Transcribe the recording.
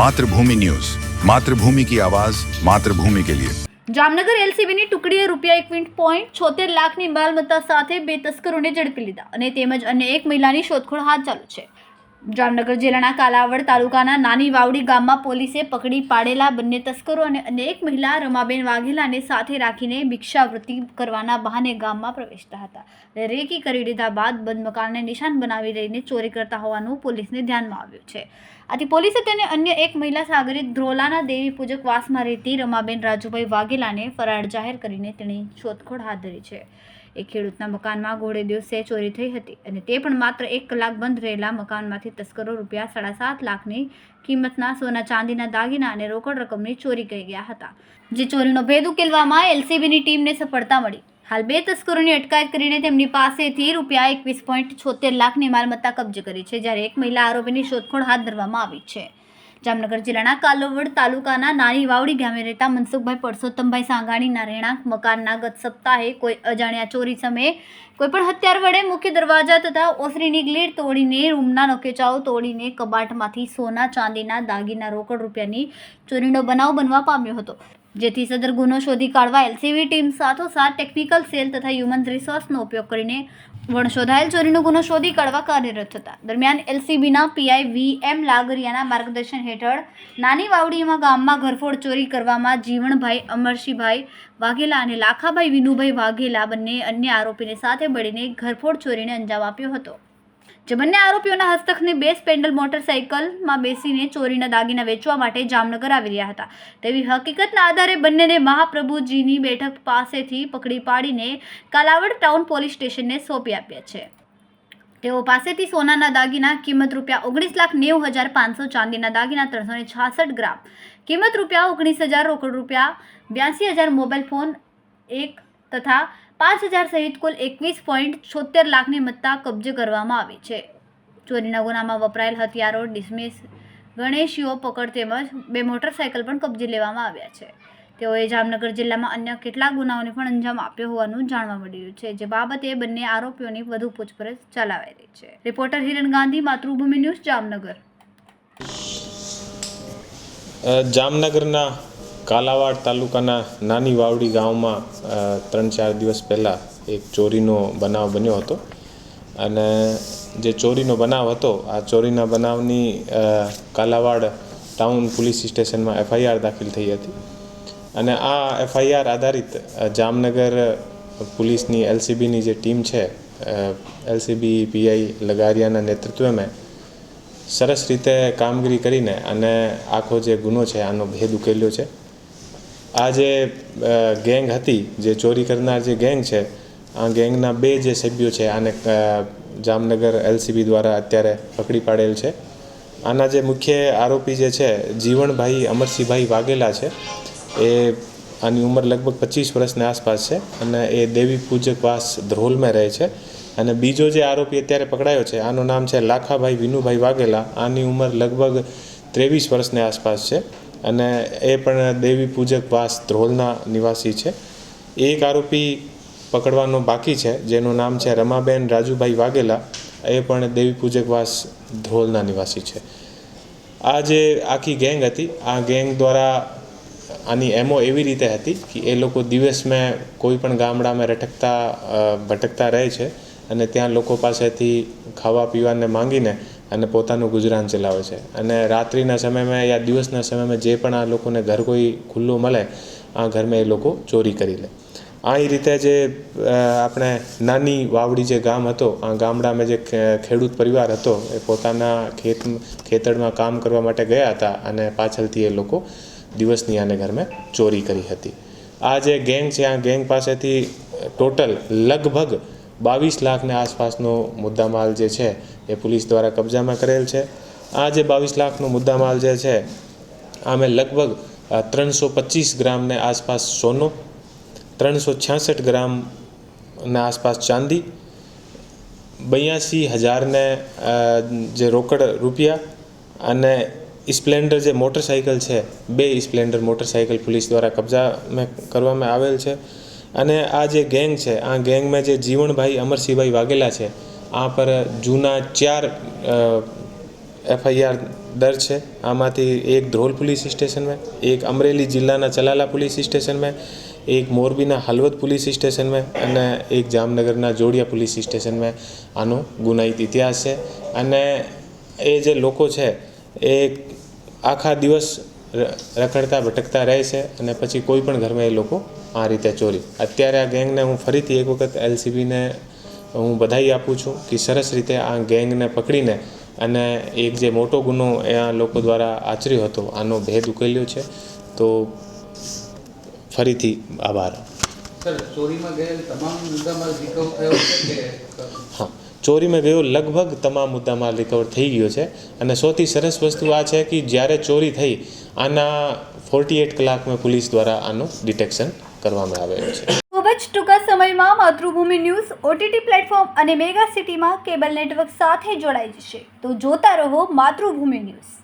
Mathrubhumi news. Mathrubhumi કી આવાજ, માતૃભૂમિ કે લિયે. જામનગર એલસીબીની ટુકડીએ રૂપિયા એક પોઈન્ટ છોતેર લાખની માલમત્તા સાથે બે તસ્કરોને ઝડપી લીધા અને તેમજ અન્ય એક મહિલાની શોધખોળ હાથ ચાલુ છે. જામનગર જિલ્લાના કાલાવડ તાલુકાના નાની વાવડી ગામમાં પોલીસે પકડી પાડેલા બંને તસ્કરો અને અનેક મહિલા રમાબેન વાઘેલાને સાથે રાખીને ભિક્ષાવૃત્તિ કરવાના બહાને ગામમાં પ્રવેશતા હતા. રેકી કરી લીધા બાદ બંધ મકાનને નિશાન બનાવી લઈને ચોરી કરતા હોવાનું પોલીસને ધ્યાનમાં આવ્યું છે. આથી પોલીસે તેને અન્ય એક મહિલા સાગરિત ધ્રોલાના દેવી પૂજક વાસમાં રહેતી રમાબેન રાજુભાઈ વાઘેલાને ફરાર જાહેર કરીને તેની શોધખોળ હાથ ધરી છે. એ ખેડૂતના મકાનમાં ઘોડે દિવસે ચોરી થઈ હતી અને તે પણ માત્ર એક કલાક બંધ રહેલા મકાનમાંથી તસ્કરો રૂપિયા સાડા સાત લાખની કિંમતના સોના ચાંદીના દાગીના અને રોકડ રકમની ચોરી કરી ગયા હતા, જે ચોરીનો ભેદ ઉકેલવામાં એલસીબીની ટીમને સફળતા મળી. હાલ બે તસ્કરોની અટકાયત કરીને તેમની પાસેથી રૂપિયા એકવીસ પોઈન્ટ છોતેર લાખની માલમત્તા કબજે કરી છે, જ્યારે એક મહિલા આરોપીની શોધખોળ હાથ ધરવામાં આવી છે. જામનગર જિલ્લાના કાલોવડ તાલુકાના નાની વાવડી ગામે રહેતા મનસુખભાઈ પરસોત્તમભાઈ સાંગાણીના રહેણાંક મકાનના ગત સપ્તાહે કોઈ અજાણ્યા ચોરી સમયે કોઈપણ હથિયાર વડે મુખ્ય દરવાજા તથા ઓસરીની ગ્લેડ તોડીને રૂમના નોકેચાઓ તોડીને કબાટમાંથી સોના, ચાંદીના, દાગીના રોકડ રૂપિયાની ચોરીનો બનાવ બનવા પામ્યો હતો. જેથી સદર ગુનો શોધી કાઢવા એલસીબી ટીમ સાથોસાથ ટેકનિકલ સેલ તથા હ્યુમન રિસોર્સનો ઉપયોગ કરીને વણશોધાયેલ ચોરીનો ગુનો શોધી કાઢવા કાર્યરત હતા. દરમિયાન એલસીબીના પીઆઈ વી એમ લાગરિયાના માર્ગદર્શન હેઠળ નાની વાવડીમાં ગામમાં ઘરફોડ ચોરી કરવામાં જીવણભાઈ અમરસિંહભાઈ વાઘેલા અને લાખાભાઈ વિનુભાઈ વાઘેલા બંને અન્ય આરોપીને સાથે મળીને ઘરફોડ ચોરીને અંજામ આપ્યો હતો. જે બંને આરોપીઓના હસ્તકની બે સ્પેન્ડલ મોટરસાઇકલમાં બેસીને ચોરીના દાગીના વેચવા માટે જામનગર આવી રહ્યા હતા. તેવી હકીકતના આધારે બંનેને મહાપ્રભુજીની બેઠક પાસેથી પકડી પાડીને કાલાવડ ટાઉન પોલીસ સ્ટેશનને સોંપી આપ્યા છે. તેઓ પાસેથી સોનાના દાગીના કિંમત રૂપિયા ઓગણીસ લાખ નેવું હજાર પાંચસો ચાંદીના દાગીના ત્રણસો ને છાસઠ ગ્રામ, કિંમત રૂપિયા ઓગણીસ હજાર રોકડ રૂપિયા બ્યાસી હજાર મોબાઈલ ફોન એક તથા પાંચ હજાર સહિત કુલ એકવીસ પોઈન્ટ છોતેર લાખની મત્તા કબજે કરવામાં આવી છે. ચોરીના ગુનામાં વપરાયેલ હથિયારો, ડિસમિસ, ગણેશીઓ પકડ તેમજ બે મોટરસાયકલ પણ કબજે લેવામાં આવ્યા છે. તેઓએ જામનગર જિલ્લામાં અન્ય કેટલાક ગુનાઓને પણ અંજામ આપ્યો હોવાનું જાણવા મળ્યું છે, જે બાબતે બંને આરોપીઓની વધુ પૂછપરછ ચલાવાઈ રહી છે. Reporter Hiran Gandhi, Matrubhumi news Jamnagar. જામનગરના કાલાવાડ તાલુકાના નાની વાવડી ગામમાં ત્રણ ચાર દિવસ પહેલાં એક ચોરીનો બનાવ બન્યો હતો. અને જે ચોરીનો બનાવ હતો, આ ચોરીના બનાવની કાલાવાડ ટાઉન પોલીસ સ્ટેશનમાં એફઆઈઆર દાખલ થઈ હતી. અને આ એફઆઈઆર આધારિત જામનગર પોલીસની એલસીબીની જે ટીમ છે એલસીબી, પીઆઈ લગારિયાના નેતૃત્વમાં સરસ રીતે કામગીરી કરીને અને આખો જે ગુનો છે, આનો ભેદ ઉકેલ્યો છે. આ જે ગેંગ હતી, જે ચોરી કરનાર જે ગેંગ છે, આ ગેંગના બે જે સભ્યો છે, આને જામનગર એલસીબી દ્વારા અત્યારે પકડી પાડેલ છે. આના જે મુખ્ય આરોપી જે છે, જીવણભાઈ અમરસિંહભાઈ વાઘેલા છે, એ આની ઉંમર લગભગ પચીસ વર્ષની આસપાસ છે અને એ દેવી પૂજક વાસ ધ્રોલમાં રહે છે. અને બીજો જે આરોપી અત્યારે પકડાયો છે, આનું નામ છે લાખાભાઈ વિનુભાઈ વાઘેલા. આની ઉંમર લગભગ ત્રેવીસ વર્ષની આસપાસ છે. અને એ પણ દેવી પૂજક વાસ ધ્રોલના નિવાસી છે. એક આરોપી પકડવાનો બાકી છે, જેનું નામ છે રમાબેન રાજુભાઈ વાઘેલા. એ પણ દેવી પૂજક વાસ ધ્રોલના નિવાસી છે. આ જે આખી ગેંગ હતી, આ ગેંગ દ્વારા આની એમો એવી રીતે હતી કે એ લોકો દિવસમાં કોઈ પણ ગામડામાં રટકતા ભટકતા રહે છે અને ત્યાં લોકો પાસેથી ખાવા પીવાને માંગીને અને પોતાનું ગુજરાન ચલાવે છે. અને રાત્રિના સમયમાં યા દિવસના સમયમાં જે પણ આ લોકોને ઘર કોઈ ખુલ્લું મળે, આ ઘરમાં એ લોકો ચોરી કરી લે. આ એ રીતે જે આપણે નાની વાવડી જે ગામ હતો, આ ગામડામાં જે ખેડૂત પરિવાર હતો, એ પોતાના ખેત, ખેતરમાં કામ કરવા માટે ગયા હતા અને પાછળથી એ લોકો દિવસની આને ઘરમાં ચોરી કરી હતી. આ જે ગેંગ છે, આ ગેંગ પાસેથી ટોટલ લગભગ બાવીસ લાખને આસપાસનો મુદ્દામાલ જે છે એ પોલીસ દ્વારા કબજામાં કરેલ છે. આ જે બાવીસ લાખનો મુદ્દામાલ જે છે, આમે લગભગ ત્રણસો પચીસ ગ્રામને આસપાસ સોનો, ત્રણસો છાસઠ ગ્રામના આસપાસ ચાંદી, બ્યાસી હજારને જે રોકડ રૂપિયા અને સ્પ્લેન્ડર જે મોટરસાઇકલ છે, બે સ્પ્લેન્ડર મોટરસાઇકલ પોલીસ દ્વારા કબજામાં કરવામાં આવેલ છે. અને આ જે ગેંગ છે, આ ગેંગમાં જે જીવણભાઈ અમરસિંહભાઈ વાઘેલા છે, આ પર જૂના ચાર એફઆઈઆર દર છે. આમાંથી એક ધ્રોલ પોલીસ સ્ટેશનમાં, એક અમરેલી જિલ્લાના ચલાલા પોલીસ સ્ટેશનમાં, એક મોરબીના હલવદ પોલીસ સ્ટેશનમાં અને એક જામનગરના જોડિયા પોલીસ સ્ટેશનમાં આનો ગુનાહિત ઇતિહાસ છે. અને એ જે લોકો છે, એ આખા દિવસ રખડતા, ભટકતા રહે છે અને પછી કોઈ પણ ઘરમાં એ લોકો આ રીતે ચોરી. અત્યારે આ ગેંગને હું ફરીથી એક વખત એલસીબીને હું બધાઈ આપું છું કે સરસ રીતે આ ગેંગને પકડીને અને એક જે મોટો ગુનો એ આ લોકો દ્વારા આચર્યો હતો આનો ભેદ ઉકેલ્યો છે. તો ફરીથી આભાર. સર ચોરીમાં ગયો લગભગ તમામ મુદ્દામાં રિકવર થઈ ગયો છે. અને સૌથી સરસ વસ્તુ આ છે કે જ્યારે ચોરી થઈ, આના ફોર્ટી એટ કલાકમાં પોલીસ દ્વારા આનું ડિટેક્શન કરવામાં આવેલું છે. ખૂબ જ ટૂંકા સમયમાં માતૃભૂમિ ન્યૂઝ ઓટીટી પ્લેટફોર્મ અને મેગા સિટીમાં કેબલ નેટવર્ક સાથે જોડાઈ જશે. તો જોતા રહો માતૃભૂમિ ન્યૂઝ.